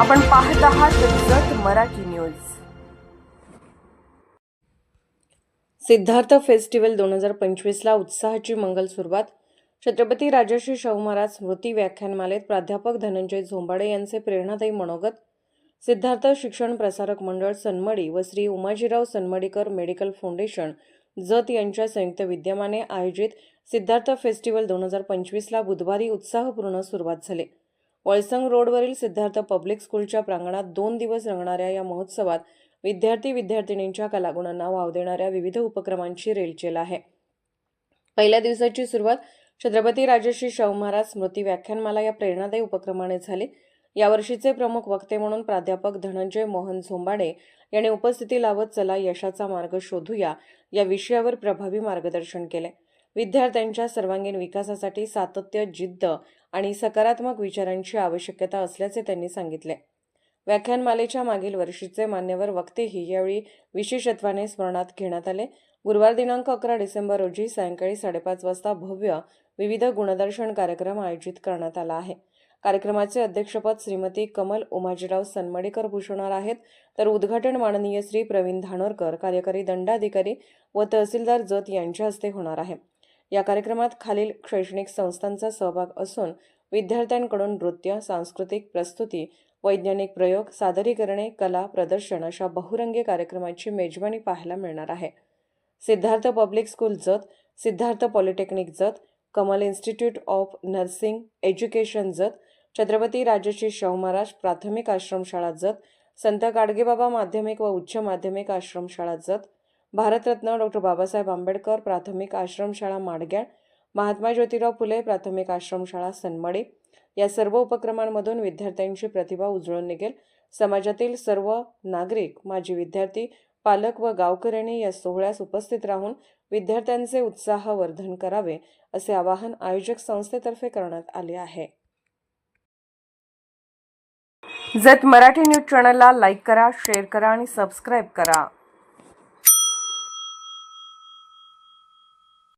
आपण पाहत आहात जत मराठी न्यूज. सिद्धार्थ फेस्टिवल दोन हजार पंचवीसला उत्साहाची मंगल सुरुवात. छत्रपती राजर्षी शाहू महाराज स्मृती व्याख्यानमालेत प्राध्यापक धनंजय झोंबाडे यांचे प्रेरणादायी मनोगत. सिद्धार्थ शिक्षण प्रसारक मंडळ सन्मडी व श्री उमाजीराव सन्मडीकर मेडिकल फाउंडेशन जत यांच्या संयुक्त विद्यमाने आयोजित सिद्धार्थ फेस्टिवल दोन हजार पंचवीसला बुधवारी उत्साहपूर्ण सुरुवात झाली. वळसंग रोडवरील सिद्धार्थ पब्लिक स्कूलच्या प्रांगणात दोन दिवस रंगणाऱ्या या महोत्सवात विद्यार्थी विद्यार्थिनींच्या कलागुणांना वाव देणाऱ्या विविध उपक्रमांची रेलचेल आहे. पहिल्या दिवसाची सुरुवात छत्रपती राजश्री शाहू महाराज स्मृती व्याख्यानमाला या प्रेरणादायी उपक्रमाने झाली. यावर्षीचे प्रमुख वक्ते म्हणून प्राध्यापक धनंजय मोहन झोंबाडे यांनी उपस्थिती लावत चला यशाचा मार्ग शोधूया या विषयावर प्रभावी मार्गदर्शन केले. विद्यार्थ्यांच्या सर्वांगीण विकासासाठी सातत्य जिद्द आणि सकारात्मक विचारांची आवश्यकता असल्याचे त्यांनी सांगितले. व्याख्यानमालेच्या मागील वर्षीचे मान्यवर वक्तेही यावेळी विशेषत्वाने स्मरणात घेण्यात आले. गुरुवार दिनांक अकरा डिसेंबर रोजी सायंकाळी साडेपाच वाजता भव्य विविध गुणदर्शन कार्यक्रम आयोजित करण्यात आला आहे. कार्यक्रमाचे अध्यक्षपद श्रीमती कमल उमाजीराव सनमडेकर भूषवणार आहेत. तर उद्घाटन माननीय श्री प्रवीण धानोरकर कार्यकारी दंडाधिकारी व तहसीलदार जत यांच्या हस्ते होणार आहे. या कार्यक्रमात खालील शैक्षणिक संस्थांचा सहभाग असून विद्यार्थ्यांकडून नृत्य सांस्कृतिक प्रस्तुती वैज्ञानिक प्रयोग सादरीकरणे कला प्रदर्शन अशा बहुरंगी कार्यक्रमाची मेजवानी पाहायला मिळणार आहे. Siddharth public school Jat Siddharth polytechnic Jat Kamal institute of nursing education Jat Chhatrapati Rajarshi Shahu Maharaj प्राथमिक आश्रमशाळा जत संत गाडगेबाबा माध्यमिक व उच्च माध्यमिक आश्रमशाळा जत भारतरत्न डॉक्टर बाबासाहेब आंबेडकर प्राथमिक आश्रमशाळा माडग्याळ महात्मा ज्योतिराव फुले प्राथमिक आश्रमशाळा सनमडे. या सर्व उपक्रमांमधून विद्यार्थ्यांची प्रतिभा उजळून निघेल. समाजातील सर्व नागरिक माजी विद्यार्थी पालक व गावकऱ्यांनी या सोहळ्यास उपस्थित राहून विद्यार्थ्यांचे उत्साहवर्धन करावे असे आवाहन आयोजक संस्थेतर्फे करण्यात आले आहे. जत मराठी न्यूज चॅनलला लाईक करा शेअर करा आणि सबस्क्राईब करा.